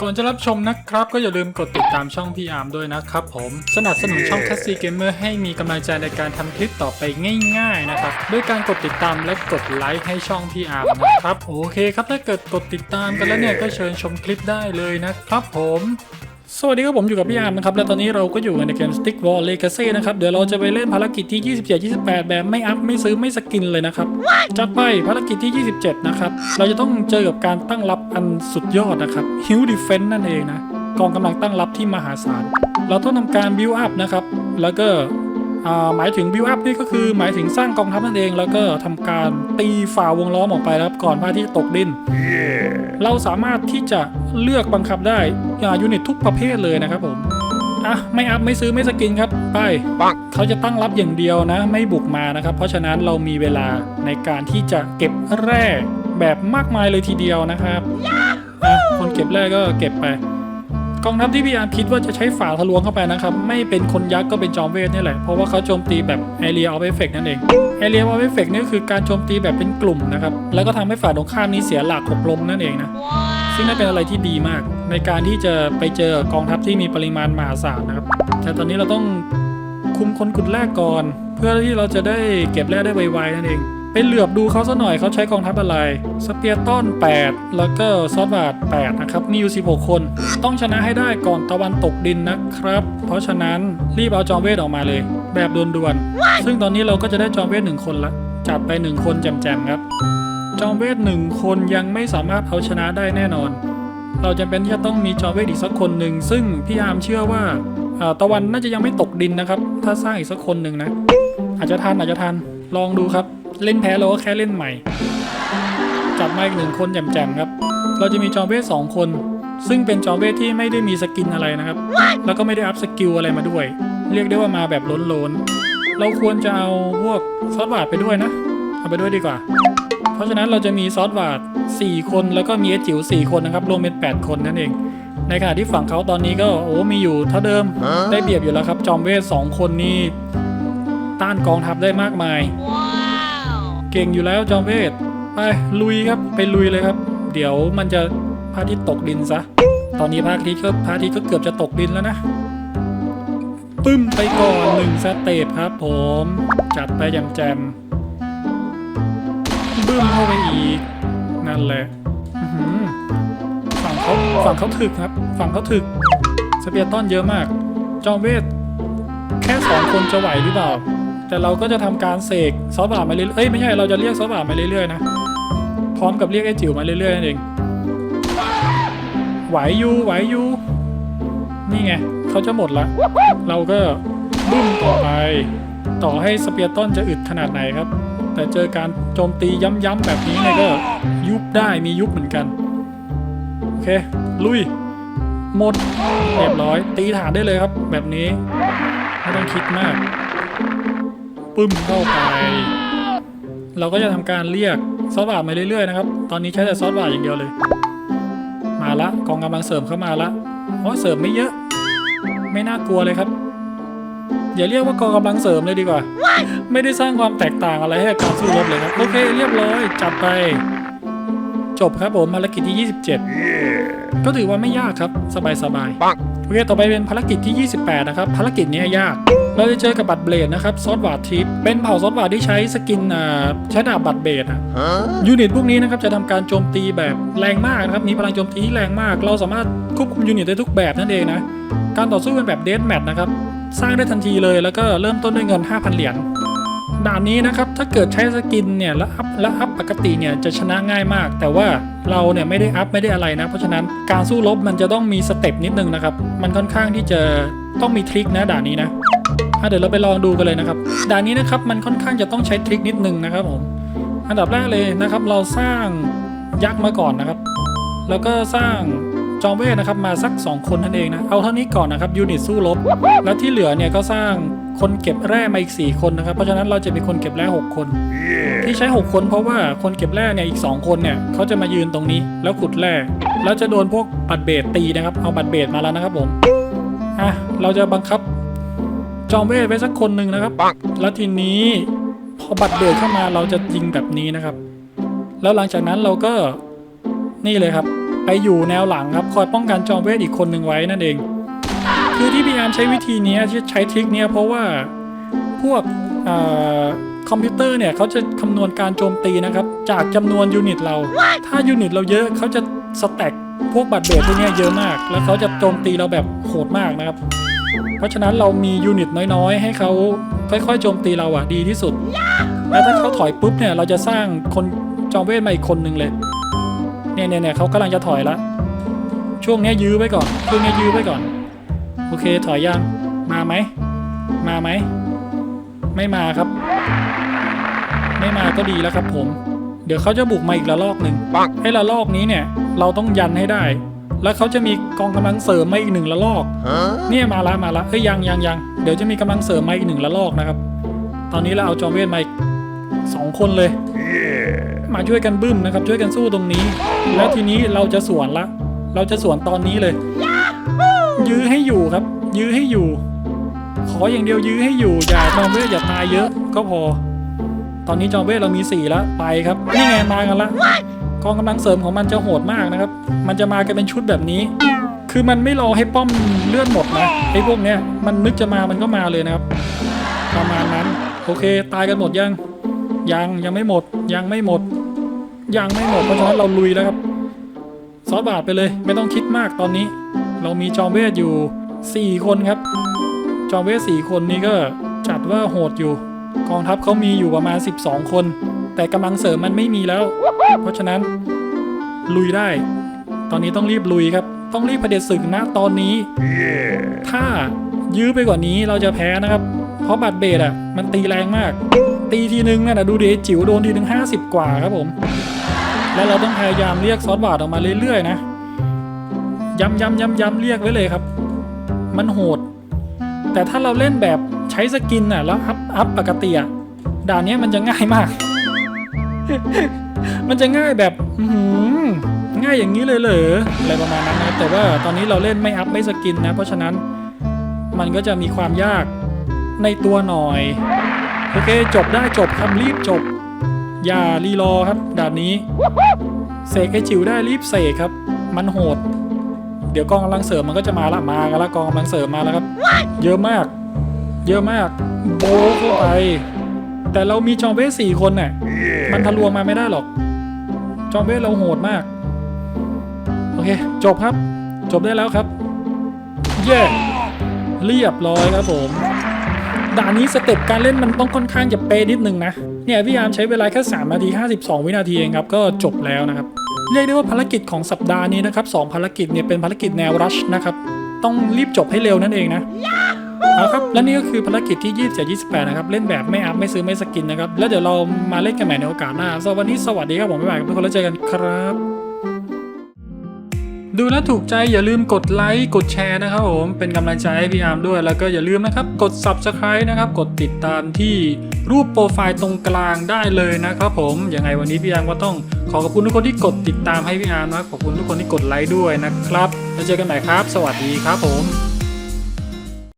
ก่อนจะรับชมนะครับ ก็อย่าลืมกดติดตามช่องพี่อาร์มด้วยนะครับผม สนับสนุนช่องแคสซีเกมเมอร์ให้มีกำลังใจในการทำคลิปต่อไปง่ายๆนะครับด้วยการกดติดตามและกดไลค์ให้ช่องพี่อาร์มนะครับโอเคครับถ้าเกิดกดติดตามกันแล้วเนี่ยก็เชิญชมคลิปได้เลยนะครับผม สวัสดีครับผมอยู่กับพี่อาร์มนะครับ และตอนนี้เราก็อยู่ในเกม Stick Wall Legacy นะครับ เดี๋ยวเราจะไปเล่นภารกิจที่ 27 28 แบบไม่อัพ ไม่ซื้อไม่สกินเลยนะครับ จัดไปภารกิจที่ 27 นะครับ เราจะต้องเจอกับการตั้งรับอันสุดยอดนะครับ Hill Defense นั่นเองนะ กองกำลังตั้งรับที่มหาศาล เราต้องทำการ build up นะครับ แล้วก็ หมายถึง build up นี่ก็คือหมายถึงสร้างกองทัพนั่นเองแล้วก็ทำการตีฝ่าวงล้อมออกไปนะครับก่อนพระอาทิตย์ตกดินเราสามารถที่จะเลือกบังคับได้ยูนิตทุกประเภทเลยนะครับผมอะไม่อัพไม่ซื้อไม่สกินครับไปปังเขาจะตั้งรับอย่างเดียวนะ ไม่บุกมานะครับ เพราะฉะนั้นเรามีเวลาในการที่จะเก็บแร่แบบมากมายเลยทีเดียวนะครับอะคนเก็บแร่ก็เก็บไป กองทัพที่พี่อาร์มคิดว่าจะใช้ฝาทะลวงเข้าไปนะครับ ไม่เป็นคนยักษ์ก็เป็นจอมเวทนี่แหละ เพราะว่าเขาโจมตีแบบ Area of Effect นั่นเอง Area of Effect นี่คือการโจมตีแบบเป็นกลุ่มนะครับ แล้วก็ทำให้ฝ่ายตรงข้ามนี้เสียหลักหกล้มนั่นเองนะ ซึ่งนั่นเป็นอะไรที่ดีมาก ในการที่จะไปเจอกองทัพที่มีปริมาณมหาศาลนะครับ แต่ตอนนี้เราต้องคุมคนขุดแรกก่อน เพื่อที่เราจะได้เก็บแร่ได้ไวๆนั่นเอง ไปเหลือบดูเขาซะหน่อยเขาใช้กองทัพอะไร สเปียร์ต้น8 แล้วก็ซอสบาด8นะครับ มีอยู่ 16 คน ต้องชนะให้ได้ก่อนตะวันตกดินนะครับ เพราะฉะนั้นรีบเอาจอมเวทออกมาเลย แบบด่วนๆ ซึ่งตอนนี้เราก็จะได้จอมเวทหนึ่งคนละ จัดไปหนึ่งคนแจมๆครับ จอมเวทหนึ่งคนยังไม่สามารถเอาชนะได้แน่นอน เราจำเป็นที่จะต้องมีจอมเวทอีกสักคนหนึ่งซึ่งพี่อาร์มเชื่อว่าเอ่อตะวันน่าจะยังไม่ตกดินนะครับ ถ้าสร้างอีกสักคนหนึ่งนะ อาจจะทันอาจจะทันลองดูครับ เล่นแพ้เราก็แค่เล่นใหม่ จัดมาอีกหนึ่งคนแจมๆครับ เราจะมีจอมเวทสองคน ซึ่งเป็นจอมเวทที่ไม่ได้มีสกินอะไรนะครับ แล้วก็ไม่ได้อัพสกิลอะไรมาด้วย เรียกได้ว่ามาแบบล้นๆ เราควรจะเอาพวกซอสบาดไปด้วยนะ เอาไปด้วยดีกว่า เพราะฉะนั้นเราจะมีซอสวาด4 คนแล้วก็มีเอสจิ๋ว4คนนะครับรวมเป็น 8 คนนั่นเองในขณะที่ฝั่งเขาตอนนี้ก็โอ้มีอยู่เท่าเดิมได้เปรียบอยู่แล้วครับ จอมเวท2คนนี้ต้านกองทัพได้มากมาย เก่งอยู่แล้วจอมเวทไปลุยครับไปลุยเลยครับ เดี๋ยวมันจะพระอาทิตย์ตกดินซะ ตอนนี้พระอาทิตย์ก็พระอาทิตย์ก็เกือบจะตกดินแล้วนะปึ้มไปก่อนหนึ่งสเตปครับผม จัดไปแจมแจมๆบึ้มเข้าไปอีก นั่นแหละฝั่งเขาฝั่งเขาถึกครับ ฝั่งเขาถึกสเปียร์ต้อนเยอะมาก จอมเวท แค่สองคนจะไหวหรือเปล่า แต่เราก็จะทำการเสกซอสบาร์มาเรื่อยๆเอ้ยไม่ใช่เราจะเรียกซอสบาร์มาเรื่อยๆนะพร้อมกับเรียกไอ้จิ๋วมาเรื่อยๆนั่นเองไหวอยู่ไหวอยู่นี่ไงเขาจะหมดละเราก็บึ้มต่อไป ต่อให้สเปียร์ต้นจะอึดขนาดไหนครับ แต่เจอการโจมตีย้ำๆแบบนี้เนี่ยก็ยุบได้มียุบเหมือนกัน โอเค ลุย หมดเรียบร้อย ตีฐานได้เลยครับ แบบนี้ ไม่ต้องคิดมาก ปึ้มเข้าไป เราก็จะทำการเรียกซอสบาร์มาเรื่อยๆนะครับ ตอนนี้ใช้แต่ซอสบาร์อย่างเดียวเลย มาละกองกำลังเสริมเข้ามาละเพราะเสริมไม่เยอะ ไม่น่ากลัวเลยครับ อย่าเรียกว่ากองกำลังเสริมเลยดีกว่า ไม่ได้สร้างความแตกต่างอะไรให้กับการสู้รบเลยครับ โอเคเรียบร้อยจับไป จบครับผมภารกิจที่ 27 ก็ถือว่าไม่ยากครับ สบายสบายๆปังโอเค ต่อไปเป็นภารกิจที่ 28 นะครับ ภารกิจนี้ยาก เราจะเจอกับบัตรเบลดนะครับซอสวาดทิป เป็นเผ่าซอสวาดที่ใช้สกินอ่าใช้ดาบบัตรเบลดอะยูนิตพวกนี้นะครับจะทำการโจมตีแบบแรงมากนะครับ มีพลังโจมตีที่แรงมาก เราสามารถควบคุมยูนิตได้ทุกแบบนั่นเองนะ การต่อสู้เป็นแบบเดสแมทนะครับ สร้างได้ทันทีเลย แล้วก็เริ่มต้นด้วยเงิน 5,000 เหรียญ ด่านนี้นะครับถ้าเกิดใช้สกินเนี่ยแล้วอัพแล้วอัพปกติเนี่ยจะชนะง่ายมาก แต่ว่าเราเนี่ยไม่ได้อัพไม่ได้อะไรนะ เพราะฉะนั้นการสู้รบมันจะต้องมีสเต็ปนิดนึงนะครับ มันค่อนข้างที่จะต้องมีทริคนะด่านนี้นะอะเดี๋ยวเราไปลองดูกันเลยนะครับด่านนี้นะครับมันค่อนข้างจะต้องใช้ทริคนิดนึงนะครับผมอันดับแรกเลยนะครับ เราสร้างยักษ์มาก่อนนะครับ แล้วก็สร้างจอมเวทนะครับมาสัก 2 คนนั่นเองนะเอาเท่านี้ก่อนนะครับยูนิตสู้รบแล้วที่เหลือเนี่ยก็สร้าง คนเก็บแร่มาอีก 4 คนนะครับ เพราะฉะนั้นเราจะมีคนเก็บแร่6คนที่ใช้ 6 คนเพราะว่าคนเก็บแร่เนี่ยอีก 2 คนเนี่ยเขาจะมายืนตรงนี้แล้วขุดแร่แล้วจะโดนพวกบัตรเบดตีนะครับเอาบัตรเบดมาแล้วนะครับผมอะเราจะบังคับจอมเวทไว้สักคนหนึ่งนะครับปังแล้วทีนี้พอบัตรเบิดเข้ามาเราจะยิงแบบนี้นะครับ แล้วหลังจากนั้นเราก็นี่เลยครับ ไปอยู่แนวหลังครับคอยป้องกันจอมเวทอีกคนหนึ่งไว้นั่นเอง คือที่พี่อามใช้วิธีนี้ใช้ทริคเนี้ยเพราะว่าพวกอคอมพิวเตอร์เนี่ยเขาจะคำนวณการโจมตีนะครับ จากจำนวนยูนิตเรา ถ้ายูนิตเราเยอะเขาจะสแต็กพวกบัตรเบรพวกนี้เยอะมาก แล้วเขาจะโจมตีเราแบบโหดมากนะครับ เพราะฉะนั้นเรามียูนิตน้อยๆ ให้เขาค่อยๆโจมตีเราอะดีที่สุด แล้วถ้าเขาถอยปุ๊บเนี่ยเราจะสร้างคนจอมเวทมาอีกคนหนึ่งเลยเนี่ยเนี่ยเนี่ยเขากำลังจะถอยละช่วงนี้ยื้อไว้ก่อนช่วงนี้ยื้อไว้ก่อน อเคถอยยังมาไหม มาไหม ไม่มาครับ ไม่มาก็ดีแล้วครับผม เดี๋ยวเขาจะบุกมาอีกระลอกหนึ่งให้ระลอกนี้เนี่ย เราต้องยันให้ได้ แล้วเขาจะมีกองกำลังเสริมมาอีกหนึ่งระลอกเนี่ยมาละมาละเฮ้ยยังยังยังเดี๋ยวจะมีกำลังเสริมมาอีกหนึ่งระลอกนะครับ ตอนนี้เราเอาจอมเวทมาอีกสองคนเลย มาช่วยกันบึ้มนะครับ ช่วยกันสู้ตรงนี้ แล้วทีนี้เราจะสวนละ เราจะสวนตอนนี้เลย ยื้อให้อยู่ครับ ยื้อให้อยู่ ขออย่างเดียวยื้อให้อยู่ อย่าจอมเวทอย่าตายเยอะก็พอ ตอนนี้จอมเวทเรามีสี่แล้วไปครับ นี่ไงมากันละกองกำลังเสริมของมันจะโหดมากนะครับ มันจะมากันเป็นชุดแบบนี้ คือมันไม่รอให้ป้อมเลื่อนหมดนะไอ้พวกเนี้ยมันนึกจะมามันก็มาเลยนะครับ ประมาณนั้น โอเค ตายกันหมดยัง ยังยังไม่หมด ยังไม่หมด ยังไม่หมดเพราะฉะนั้นเราลุยแล้วครับ ซอสบาทไปเลย ไม่ต้องคิดมากตอนนี้ เรามีจอมเวทอยู่ 4 คนครับ จอมเวท4คนนี้ก็จัดว่าโหดอยู่ กองทัพเขามีอยู่ประมาณ 12 คน แต่กำลังเสริมมันไม่มีแล้ว เพราะฉะนั้นลุยได้ ตอนนี้ต้องรีบลุยครับ ต้องรีบเผด็จศึกนะตอนนี้ถ้ายื้อไปกว่านี้เราจะแพ้นะครับ เพราะบัตรเบดอะ มันตีแรงมาก ตีทีนึงน่ะนะดูดิจิ๋วโดนทีนึง50 กว่าครับผม แล้วเราต้องพยายามเรียกซอสบาทออกมาเรื่อยๆนะ ย้ำย้ำย้ำย้ำเรียกไว้เลยครับ มันโหด แต่ถ้าเราเล่นแบบใช้สกินน่ะแล้วอัพอัพปกติอะด่านเนี้ยมันจะง่ายมาก มันจะง่ายแบบหือง่ายอย่างนี้เลยเหรออะไรประมาณนั้นนะแต่ว่าตอนนี้เราเล่นไม่อัพไม่สกินนะ เพราะฉะนั้นมันก็จะมีความยากในตัวหน่อย โอเคจบได้จบคำรีบจบ อย่ารีรอครับด่านนี้เสกไอจิ๋วได้รีบเสกครับ มันโหด เดี๋ยวกองกำลังเสริมมันก็จะมาละมากันละกองกำลังเสริมมาแล้วครับ เยอะมาก เยอะมากโบะเข้าไป แต่เรามีจอมเวสสี่คนน่ะมันทะลวงมาไม่ได้หรอก จอมเวสเราโหดมาก โอเค จบครับ จบได้แล้วครับ เย้เรียบร้อยครับผมด่านนี้สเต็ปการเล่นมันต้องค่อนข้างจะเป๊ะนิดนึงนะ เนี่ยพี่ยามใช้เวลาแค่ 3 นาที 52 วินาทีเองครับ ก็จบแล้วนะครับ เรียกได้ว่าภารกิจของสัปดาห์นี้นะครับสองภารกิจเนี่ยเป็นภารกิจแนวรัชนะครับต้องรีบจบให้เร็วนั่นเองนะเอาครับและนี่ก็คือภารกิจที่ 27 28 นะครับ เล่นแบบไม่อัพ ไม่ซื้อ ไม่สกินนะครับ แล้วเดี๋ยวเรามาเล่นกันใหม่ในโอกาสหน้าสำหรับวันนี้สวัสดีครับผมบ๊ายบายครับทุกคนแล้วเจอกันครับ ดูแล้วถูกใจอย่าลืมกดไลค์กดแชร์นะครับผมเป็นกำลังใจให้พี่อาร์มด้วย แล้วก็อย่าลืมนะครับ กด Subscribe นะครับ กดติดตามที่รูปโปรไฟล์ตรงกลางได้เลยนะครับผมยังไงวันนี้พี่อาร์มก็ต้อง อขอบคุณทุกคนที่กดติดตามให้พี่อาร์มนะครับขอบคุณทุกคนที่กดไลค์ด้วยนะครับ แล้วเจอกันใหม่ครับ สวัสดีครับผม